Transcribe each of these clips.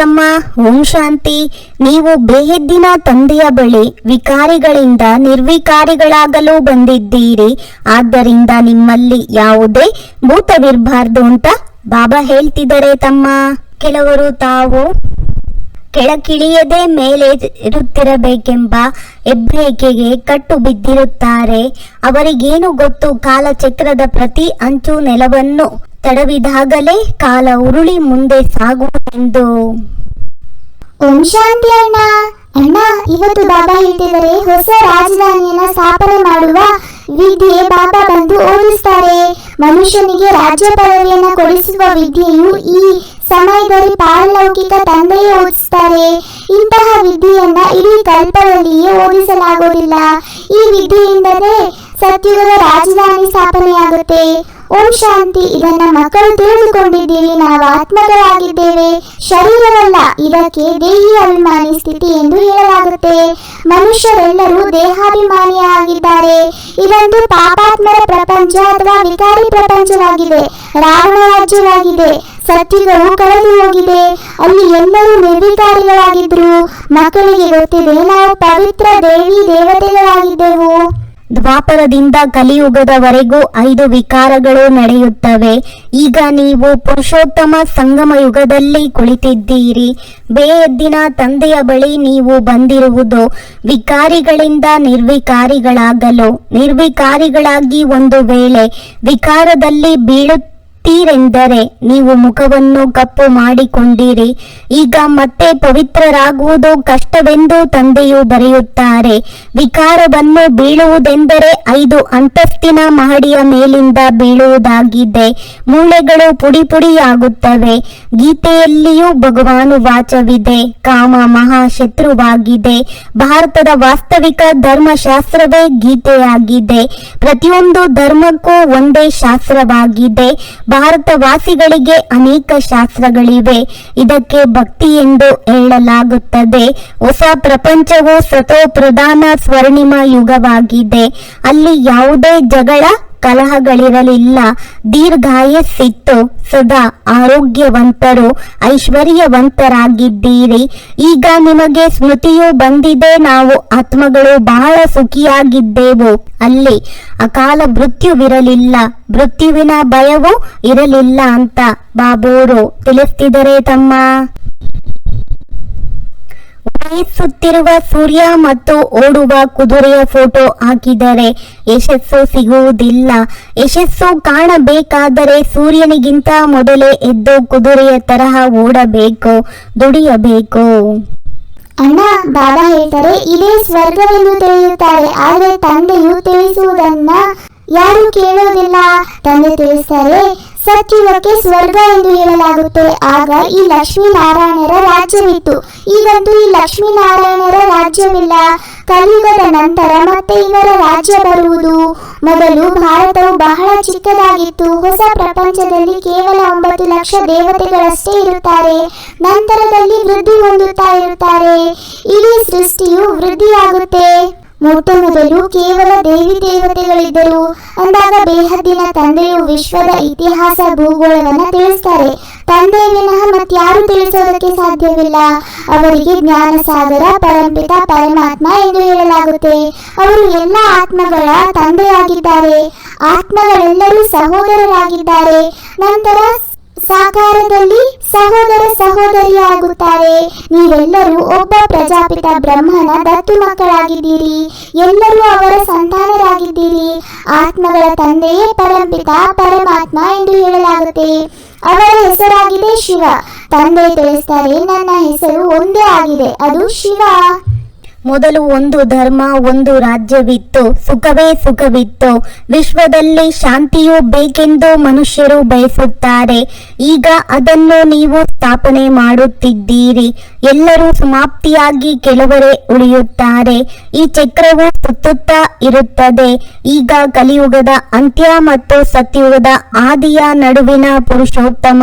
ತಮ್ಮ ಓಂ ಶಾಂತಿ. ನೀವು ಬೇಹದ್ದಿನ ತಂದೆಯ ಬಳಿ ವಿಕಾರಿಗಳಿಂದ ನಿರ್ವಿಕಾರಿಗಳಾಗಲು ಬಂದಿದ್ದೀರಿ. ಆದ್ದರಿಂದ ನಿಮ್ಮಲ್ಲಿ ಯಾವುದೇ ಭೂತವಿರಬಾರ್ದು ಅಂತ ಬಾಬಾ ಹೇಳ್ತಿದ್ದಾರೆ ತಮ್ಮ. ಕೆಲವರು ತಾವು ಕೆಳಕಿಳಿಯದೆ ಮೇಲೆ ಇರುತ್ತಿರಬೇಕೆಂಬ ಹೆಬ್ಬ್ರೇಕೆಗೆ ಕಟ್ಟು ಬಿದ್ದಿರುತ್ತಾರೆ. ಅವರಿಗೇನು ಗೊತ್ತು? ಕಾಲಚಕ್ರದ ಪ್ರತಿ ಅಂಚು ನೆಲವನ್ನು ತಡವಿದಾಗಲೇ ಕಾಲ ಉರುಳಿ ಮುಂದೆ ಸಾಗುವುದೆಂದು ಓಂ ಶಾಂತಿ ಅಣ್ಣ. ಅಣ್ಣ, ಇವತ್ತು ಬಾಬಾ ಹೊಸ ರಾಜಧಾನಿಯನ್ನ ಸ್ಥಾಪನೆ ಮಾಡುವ ವಿದ್ಯೆ ಬಾಬಾ ಬಂದು ಓದಿಸ್ತಾರೆ ಮನುಷ್ಯನಿಗೆ ರಾಜ್ಯ ಪದವಿಯನ್ನ ಕೊಡಿಸುವ ವಿದ್ಯೆಯು ಈ ಸಮಯದಲ್ಲಿ ಪಾರಲೌಕಿಕ ತಂದೆಯೇ ಓದಿಸ್ತಾರೆ. ಇಂತಹ ವಿದ್ಯೆಯನ್ನ ಇಡೀ ಕಲ್ಪದಲ್ಲಿಯೇ ಓದಿಸಲಾಗುವುದಿಲ್ಲ. ಈ ವಿದ್ಯೆಯಿಂದಲೇ ಸತ್ಯುಗದ ರಾಜಧಾನಿ ಸ್ಥಾಪನೆಯಾಗುತ್ತೆ. ಓಂ ಶಾಂತಿ, ಇದನ್ನ ಮಕ್ಕಳು ತಿಳಿದುಕೊಂಡಿದ್ದೀವಿ ನಾವು ಆತ್ಮಗಳಾಗಿದ್ದೇವೆ. ಶರೀರವಲ್ಲ, ಇದಕ್ಕೆ ದೇಹಿ ಅಭಿಮಾನಿ ಸ್ಥಿತಿ ಎಂದು ಹೇಳಲಾಗುತ್ತೆ. ಮನುಷ್ಯರೆಲ್ಲರೂ ದೇಹಾಭಿಮಾನಿಯಾಗಿದ್ದಾರೆ ಇದೊಂದು ಪಾಪಾತ್ಮರ ಪ್ರಪಂಚ ಅಥವಾ ವಿಕಾರಿ ಪ್ರಪಂಚವಾಗಿದೆ. ರಾವಣ ರಾಜ್ಯವಾಗಿದೆ. ಸತ್ಯಗಳು ಕಳೆದು ಹೋಗಿದೆ. ಅಲ್ಲಿ ಎಲ್ಲರೂ ನಿರ್ವಿಕಾರಿಗಳಾಗಿದ್ರು ಮಕ್ಕಳಿಗೆ ಗೊತ್ತಿದೆ, ನಾವು ಪವಿತ್ರ ದೇವಿ ದೇವತೆಗಳಾಗಿದ್ದೆವು. ದ್ವಾಪರದಿಂದ ಕಲಿಯುಗದವರೆಗೂ ಐದು ವಿಕಾರಗಳು ನಡೆಯುತ್ತವೆ. ಈಗ ನೀವು ಪುರುಷೋತ್ತಮ ಸಂಗಮ ಯುಗದಲ್ಲಿ ಕುಳಿತಿದ್ದೀರಿ. ಬೇಯದ್ದಿನ ತಂದೆಯ ಬಳಿ ನೀವು ಬಂದಿರುವುದು ವಿಕಾರಿಗಳಿಂದ ನಿರ್ವಿಕಾರಿಗಳಾಗಲು. ನಿರ್ವಿಕಾರಿಗಳಾಗಿ ಒಂದು ವೇಳೆ ವಿಕಾರದಲ್ಲಿ ಬೀಳುತ್ತೀರೆಂದರೆ ನೀವು ಮುಖವನ್ನು ಕಪ್ಪು ಮಾಡಿಕೊಂಡಿರಿ. ಈಗ ಮತ್ತೆ ಪವಿತ್ರರಾಗುವುದು ಕಷ್ಟವೆಂದು ತಂದೆಯು ಬರೆಯುತ್ತಾರೆ. ವಿಕಾರವನ್ನು ಬೀಳುವುದೆಂದರೆ ಐದು ಅಂತಸ್ತಿನ ಮಹಡಿಯ ಮೇಲಿಂದ ಬೀಳುವುದಾಗಿದೆ. ಮೂಳೆಗಳು ಪುಡಿ ಪುಡಿಯಾಗುತ್ತವೆ. ಗೀತೆಯಲ್ಲಿಯೂ ಭಗವಾನು ವಾಚವಿದೆ. ಕಾಮ ಮಹಾಶತ್ರುವಾಗಿದೆ. ಭಾರತದ ವಾಸ್ತವಿಕ ಧರ್ಮಶಾಸ್ತ್ರವೇ ಗೀತೆಯಾಗಿದೆ. ಪ್ರತಿಯೊಂದು ಧರ್ಮಕ್ಕೂ ಒಂದೇ ಶಾಸ್ತ್ರವಾಗಿದೆ. ಭಾರತವಾಸಿಗಳಿಗೆ ಅನೇಕ ಶಾಸ್ತ್ರಗಳಿವೆ. ಇದಕ್ಕೆ ಭಕ್ತಿ ಎಂದು ಹೇಳಲಾಗುತ್ತದೆ. ಹೊಸ ಪ್ರಪಂಚವು ಸತೋ ಪ್ರಧಾನ ಸ್ವರ್ಣಿಮ ಯುಗವಾಗಿದೆ. ಅಲ್ಲಿ ಯಾವುದೇ ಜಗಳ ಕಲಹಗಳಿರಲಿಲ್ಲ. ದೀರ್ಘಾಯಸ್ಸಿತ್ತು. ಸದಾ ಆರೋಗ್ಯವಂತರು, ಐಶ್ವರ್ಯವಂತರಾಗಿದ್ದೀರಿ. ಈಗ ನಿಮಗೆ ಸ್ಮೃತಿಯು ಬಂದಿದೆ. ನಾವು ಆತ್ಮಗಳು ಬಹಳ ಸುಖಿಯಾಗಿದ್ದೆವು. ಅಲ್ಲಿ ಅಕಾಲ ಮೃತ್ಯುವಿರಲಿಲ್ಲ. ಮೃತ್ಯುವಿನ ಭಯವೂ ಇರಲಿಲ್ಲ ಅಂತ ಬಾಬೂರು ತಿಳಿಸ್ತಿದರೆ ತಮ್ಮ ಉದಯಿಸುತ್ತಿರುವ ಸೂರ್ಯ ಮತ್ತು ಓಡುವ ಕುದುರೆಯ ಫೋಟೋ ಹಾಕಿದರೆ ಯಶಸ್ಸು ಸಿಗುವುದಿಲ್ಲ. ಯಶಸ್ಸು ಕಾಣಬೇಕಾದರೆ ಸೂರ್ಯನಿಗಿಂತ ಮೊದಲೇ ಎದ್ದು ಕುದುರೆಯ ತರಹ ಓಡಬೇಕು, ದುಡಿಯಬೇಕು. ಅಣ್ಣ, ಬಾಬಾ ಹೇಳ್ತಾರೆ, ಇದೇ ಸ್ವರ್ಗವೆಂದು ತಿಳಿಯುತ್ತಾರೆ, ಆದರೆ ತಂದೆಯು ತಿಳಿಸುವುದನ್ನ ಯಾರು ಕೇಳೋದಿಲ್ಲ. ತಂದೆ ತಿಳಿಸ್ತಾರೆ ಸತ್ಯುಗಕ್ಕೆ ಸ್ವರ್ಗ ಎಂದು ಹೇಳಲಾಗುತ್ತೆ. ಆಗ ಈ ಲಕ್ಷ್ಮೀನಾರಾಯಣರ ರಾಜ್ಯವಿತ್ತು. ಈಗಂತೂ ಈ ಲಕ್ಷ್ಮೀನಾರಾಯಣರ ರಾಜ್ಯವಿಲ್ಲ. ಕಲಿಯುಗದ ನಂತರ ಮತ್ತೆ ಇವರ ರಾಜ್ಯ ಬರುವುದು. ಮೊದಲು ಭಾರತವು ಬಹಳ ಚಿಕ್ಕದಾಗಿತ್ತು. ಹೊಸ ಪ್ರಪಂಚದಲ್ಲಿ ಕೇವಲ ಒಂಬತ್ತು ಲಕ್ಷ ದೇವತೆಗಳಷ್ಟೇ ಇರುತ್ತಾರೆ. ನಂತರದಲ್ಲಿ ವೃದ್ಧಿ ಹೊಂದುತ್ತಾ ಇರುತ್ತಾರೆ. ಇಡೀ ಸೃಷ್ಟಿಯು ವೃದ್ಧಿಯಾಗುತ್ತೆ. ಮೊಟ್ಟ ಮೊದಲು ಕೇವಲ ದೇವಿ ದೇವತೆಗಳಿದ್ದರು. ಅಂದಾಗ ಬೇಹದ್ದಿನ ತಂದೆಯು ವಿಶ್ವದ ಇತಿಹಾಸ ಭೂಗೋಳವನ್ನ ತಿಳಿಸ್ತಾರೆ. ತಂದೆ ವಿನಃ ಮತ್ತಾರು ತಿಳಿಸೋದಕ್ಕೆ ಸಾಧ್ಯವಿಲ್ಲ. ಅವರಿಗೆ ಜ್ಞಾನ ಸಾಗರ ಪರಂಪಿತ ಪರಮಾತ್ಮ ಎಂದು ಹೇಳಲಾಗುತ್ತೆ. ಅವರು ಎಲ್ಲ ಆತ್ಮಗಳ ತಂದೆಯಾಗಿದ್ದಾರೆ. ಆತ್ಮಗಳೆಲ್ಲರೂ ಸಹೋದರರಾಗಿದ್ದಾರೆ. ನಂತರ ಸಾಕಾರದಲ್ಲಿ ಸಹೋದರ ಸಹೋದರಿಯಾಗುತ್ತಾರೆ. ನೀವೆಲ್ಲರೂ ಒಬ್ಬ ಪ್ರಜಾಪಿತ ಬ್ರಹ್ಮನ ದತ್ತು ಮಕ್ಕಳಾಗಿದ್ದೀರಿ. ಎಲ್ಲರೂ ಅವರ ಸಂತಾನರಾಗಿದ್ದೀರಿ. ಆತ್ಮಗಳ ತಂದೆಯೇ ಪರಂಪಿತ ಪರಮಾತ್ಮ ಎಂದು ಹೇಳಲಾಗುತ್ತೆ. ಅವರ ಹೆಸರಾಗಿದೆ ಶಿವ. ತಂದೆ ತಿಳಿಸ್ತಾರೆ ನನ್ನ ಹೆಸರು ಒಂದೇ ಆಗಿದೆ. ಅದು ಶಿವ. ಮೊದಲು ಒಂದು ಧರ್ಮ, ಒಂದು ರಾಜ್ಯವಿತ್ತು. ಸುಖವೇ ಸುಖವಿತ್ತು. ವಿಶ್ವದಲ್ಲಿ ಶಾಂತಿಯು ಬೇಕೆಂದು ಮನುಷ್ಯರು ಬಯಸುತ್ತಾರೆ. ಈಗ ಅದನ್ನು ನೀವು ಸ್ಥಾಪನೆ ಮಾಡುತ್ತಿದ್ದೀರಿ. ಎಲ್ಲರೂ ಸಮಾಪ್ತಿಯಾಗಿ ಕೆಲವರೇ ಉಳಿಯುತ್ತಾರೆ. ಈ ಚಕ್ರವು ಸುತ್ತುತ್ತಾ ಇರುತ್ತದೆ. ಈಗ ಕಲಿಯುಗದ ಅಂತ್ಯ ಮತ್ತು ಸತ್ಯಯುಗದ ಆದಿಯ ನಡುವಿನ ಪುರುಷೋತ್ತಮ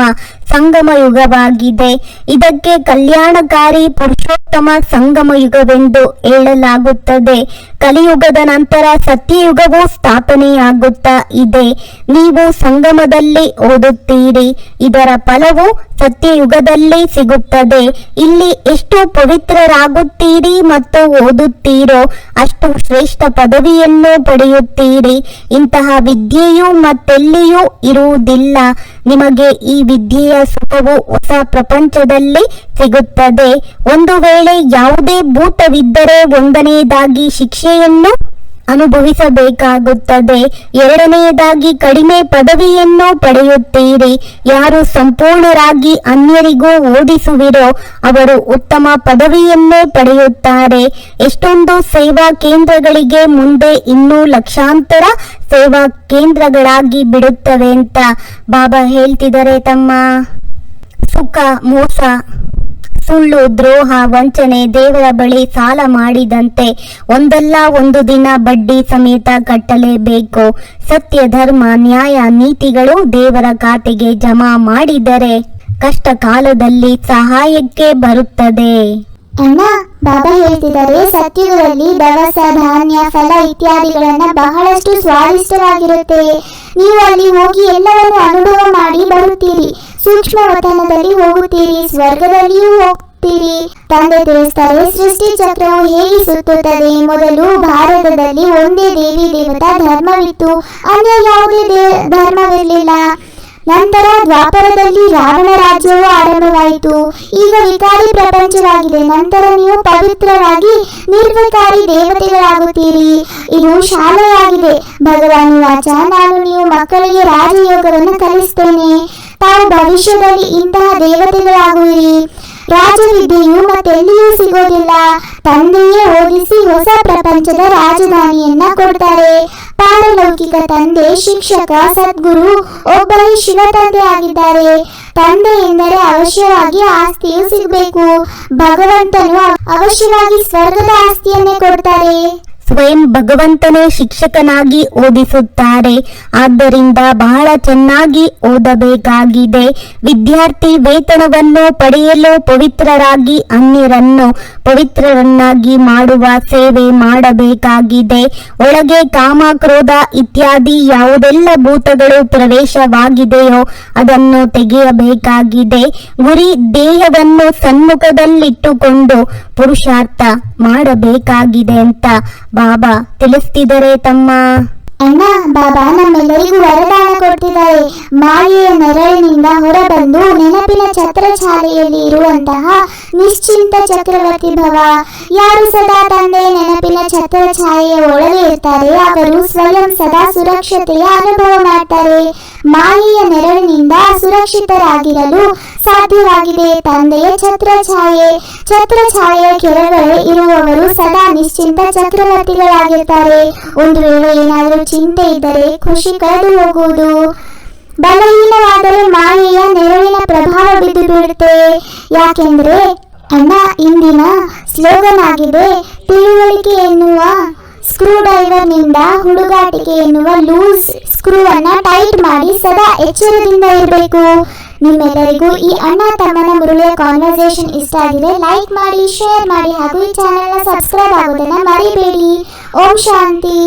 ಸಂಗಮ ಯುಗವಾಗಿದೆ ಇದಕ್ಕೆ ಕಲ್ಯಾಣಕಾರಿ ಪುರುಷೋತ್ತಮ ಸಂಗಮ ಯುಗವೆಂದು ಹೇಳಲಾಗುತ್ತದೆ. ಕಲಿಯುಗದ ನಂತರ ಸತ್ಯಯುಗವು ಸ್ಥಾಪನೆಯಾಗುತ್ತಾ ಇದೆ. ನೀವು ಸಂಗಮದಲ್ಲಿ ಓದುತ್ತೀರಿ. ಇದರ ಫಲವು ಸತ್ಯಯುಗದಲ್ಲಿ ಸಿಗುತ್ತದೆ. ಇಲ್ಲಿ ಎಷ್ಟು ಪವಿತ್ರರಾಗುತ್ತೀರಿ ಮತ್ತು ಓದುತ್ತೀರೋ ಅಷ್ಟು ಶ್ರೇಷ್ಠ ಪದವಿಯನ್ನು ಪಡೆಯುತ್ತೀರಿ. ಇಂತಹ ವಿದ್ಯೆಯು ಮತ್ತೆಲ್ಲಿಯೂ ಇರುವುದಿಲ್ಲ. ನಿಮಗೆ ಈ ವಿದ್ಯೆಯ ಸುಖವು ಹೊಸ ಪ್ರಪಂಚದಲ್ಲಿ ಸಿಗುತ್ತದೆ. ಒಂದು ವೇಳೆ ಯಾವುದೇ ಭೂತವಿದ್ದರೆ ಒಂದನೆಯದಾಗಿ ಶಿಕ್ಷೆಯನ್ನು ಅನುಭವಿಸಬೇಕಾಗುತ್ತದೆ. ಎರಡನೆಯದಾಗಿ, ಕಡಿಮೆ ಪದವಿಯನ್ನು ಪಡೆಯುತ್ತೀರಿ. ಯಾರು ಸಂಪೂರ್ಣರಾಗಿ ಅನ್ಯರಿಗೂ ಓದಿಸುವಿರೋ, ಅವರು ಉತ್ತಮ ಪದವಿಯನ್ನೇ ಪಡೆಯುತ್ತಾರೆ. ಎಷ್ಟೊಂದು ಸೇವಾ ಕೇಂದ್ರಗಳಿಗೆ ಮುಂದೆ ಇನ್ನೂ ಲಕ್ಷಾಂತರ ಸೇವಾ ಕೇಂದ್ರಗಳಾಗಿ ಬಿಡುತ್ತವೆ ಅಂತ ಬಾಬಾ ಹೇಳ್ತಿದ್ದಾರೆ ತಮ್ಮ ಸುಖ ಮೋಸ. ಸುಳ್ಳು, ದ್ರೋಹ, ವಂಚನೆ, ದೇವರ ಬಳಿ ಸಾಲ ಮಾಡಿದಂತೆ ಒಂದಲ್ಲ ಒಂದು ದಿನ ಬಡ್ಡಿ ಸಮೇತ ಕಟ್ಟಲೇಬೇಕು. ಸತ್ಯ, ಧರ್ಮ, ನ್ಯಾಯ ನೀತಿಗಳು ದೇವರ ಖಾತೆಗೆ ಜಮಾ ಮಾಡಿದರೆ ಕಷ್ಟ ಕಾಲದಲ್ಲಿ ಸಹಾಯಕ್ಕೆ ಬರುತ್ತದೆ. ಅಣ್ಣ, ಬಾಬಾ ಹೇಳ್ತಿದ್ದಾರೆ, ಸತ್ಯಗಳಲ್ಲಿ ದವಸ ಧಾನ್ಯ, ಫಲ ಇತ್ಯಾದಿಗಳನ್ನ ಬಹಳಷ್ಟು ಸ್ವಾದಿಷ್ಟವಾಗಿರುತ್ತೆ. ನೀವು ಅಲ್ಲಿ ಹೋಗಿ ಎಲ್ಲವನ್ನು ಅನುಭವ ಮಾಡಿ ಬರುತ್ತೀರಿ. ಸೂಕ್ಷ್ಮ ವತನದಲ್ಲಿ ಹೋಗುತ್ತೀರಿ, ಸ್ವರ್ಗದಲ್ಲಿಯೂ ಹೋಗ್ತೀರಿ. ತಂದೆ ತಿಳಿಸ್ತಾರೆ, ಸೃಷ್ಟಿ ಚಕ್ರವು ಹೇಗೆ ಸುತ್ತುತ್ತದೆ? ಮೊದಲು ಭಾರತದಲ್ಲಿ ಒಂದೇ ದೇವಿ ದೇವತಾ ಧರ್ಮವಿತ್ತು. ಅನ್ಯ ಯಾವುದೇ ಧರ್ಮವಿರಲಿಲ್ಲ. ನಂತರ ದ್ವಾಪರದಲ್ಲಿ ರಾವಣ ರಾಜ್ಯವು ಆರಂಭವಾಯಿತು. ಈಗ ವಿಕಾರಿ ಪ್ರಪಂಚವಾಗಿದೆ. ನಂತರ ನೀವು ಪವಿತ್ರರಾಗಿ ನಿರ್ವಿಕಾರಿ ದೇವತೆಗಳಾಗುತ್ತೀರಿ. ಇದು ಶಾಲೆಯಾಗಿದೆ. ಭಗವಾನ್ ವಾಚ, ನಾನು ನೀವು ಮಕ್ಕಳಿಗೆ ರಾಜಯೋಗವನ್ನು ಕಲಿಸ್ತೇನೆ. ತಾವು ಭವಿಷ್ಯದಲ್ಲಿ ಇಂತಹ ದೇವತೆಗಳಾಗುವಿರಿ. ರಾಜವಿದ್ಯೆಯು ಮತ್ತೆಲ್ಲಿಯೂ ಸಿಗೋದಿಲ್ಲ. ತಂದೆಯೇ ಓದಿಸಿ ಹೊಸ ಪ್ರಪಂಚದ ರಾಜಧಾನಿಯನ್ನ ಕೊಡ್ತಾರೆ. ಪಾರಲೌಕಿಕ ತಂದೆ, ಶಿಕ್ಷಕ, ಸದ್ಗುರು, ಒಬ್ಬರೇ ಶಿವ ತಂದೆ ಆಗಿದ್ದಾರೆ. ತಂದೆ ಎಂದರೆ ಅವಶ್ಯವಾಗಿ ಆಸ್ತಿಯು ಸಿಗಬೇಕು. ಭಗವಂತನು ಅವಶ್ಯವಾಗಿ ಸ್ವರ್ಗದ ಆಸ್ತಿಯನ್ನೇ ಕೊಡ್ತಾರೆ. ಸ್ವಯಂ ಭಗವಂತನೇ ಶಿಕ್ಷಕನಾಗಿ ಓದಿಸುತ್ತಾರೆ. ಆದ್ದರಿಂದ ಬಹಳ ಚೆನ್ನಾಗಿ ಓದಬೇಕಾಗಿದೆ. ವಿದ್ಯಾರ್ಥಿ ವೇತನವನ್ನು ಪಡೆಯಲು ಪವಿತ್ರರಾಗಿ ಅನ್ಯರನ್ನು ಪವಿತ್ರರನ್ನಾಗಿ ಮಾಡುವ ಸೇವೆ ಮಾಡಬೇಕಾಗಿದೆ. ಒಳಗೆ ಕಾಮ ಕ್ರೋಧ ಇತ್ಯಾದಿ ಯಾವುದೆಲ್ಲ ಭೂತಗಳು ಪ್ರವೇಶವಾಗಿದೆಯೋ ಅದನ್ನು ತೆಗೆಯಬೇಕಾಗಿದೆ. ಗುರಿ ದೇಹವನ್ನು ಸಮ್ಮುಖದಲ್ಲಿಟ್ಟುಕೊಂಡು ಪುರುಷಾರ್ಥ ಮಾಡಬೇಕಾಗಿದೆ ಅಂತ ಬಾಬಾ ತಿಳಿಸ್ತಿದ್ದಾರೆ ತಮ್ಮ ಅಣ್ಣ, ಬಾಬಾ ನಮ್ಮೆಲ್ಲರಿಗೂ ವರದಾನ ಕೊಟ್ಟಿದ್ದಾರೆ. ಮಾಯೆಯ ನೆರಳಿನಿಂದ ಹೊರಬಂದು ನೆನಪಿನ ಛತ್ರಶಾಲೆಯಲ್ಲಿ ಇರುವಂತಹ ನಿಶ್ಚಿಂತ ಚಕ್ರವರ್ತಿ ಭವ. ಯಾರು ಸದಾ ತಂದೆ ನೆನಪಿನ ಛತ್ರಛಾಯೆಯ ಒಳಗೆ ಇರ್ತಾರೆ, ಅವರು ಸ್ವಯಂ ಸದಾ ಸುರಕ್ಷತೆಯ ಅನುಭವ ಮಾಡ್ತಾರೆ. ಮಾಯೆಯ ನೆರಳಿನಿಂದ ಸುರಕ್ಷಿತರಾಗಿರಲು ಸಾಧ್ಯವಾಗಿದೆ ತಂದೆಯ ಛತ್ರಛಾಯೆ ಛತ್ರಛಾಯೆಯ ಕೆಳಗಡೆ ಇರುವವರು ಸದಾ ನಿಶ್ಚಿಂತ ಚಕ್ರವರ್ತಿಗಳಾಗಿರ್ತಾರೆ. ಒಂದು ವೇಳೆ ಏನಾದರೂ ಚಿಂತೆ ಇದ್ದರೆ ಖುಷಿ ಕಳೆದು ಹೋಗುವುದು. ಬಲಹೀನವಾದರೆ ಮಾಯೆಯ ನೆರವಿನ ಪ್ರಭಾವ ಬಿದ್ದು ಬಿಡುತ್ತೆ ಯಾಕೆಂದ್ರೆ ಅಣ್ಣ ಇಂದಿನ ಸ್ಲೋಗನ್ ಆಗಿದೆ ತಿಳುವಳಿಕೆ ಎನ್ನುವ ಸ್ಕ್ರೂ ಡ್ರೈವರ್ನಿಂದ ಹುಡುಗಾಟಿಕೆ ಎನ್ನುವ ಲೂಸ್ ಸ್ಕ್ರೂ ಅನ್ನ ಟೈಟ್ ಮಾಡಿ ಸದಾ ಎಚ್ಚರದಿಂದ ಇರಬೇಕು. ನಿಮ್ಮೆಲ್ಲರಿಗೂ ಈ ಅಣ್ಣ ತಮ್ಮನ ಮುರುಳಿಯ ಕಾನ್ವರ್ಸೇಷನ್ ಇಷ್ಟ ಆಗಿದೆ. ಲೈಕ್ ಮಾಡಿ, ಶೇರ್ ಮಾಡಿ ಹಾಗೂ ಈ ಚಾನೆಲ್ನ ಸಬ್ಸ್ಕ್ರೈಬ್ ಆಗೋದನ್ನ ಮರಿಬೇಡಿ. ಓಂ ಶಾಂತಿ.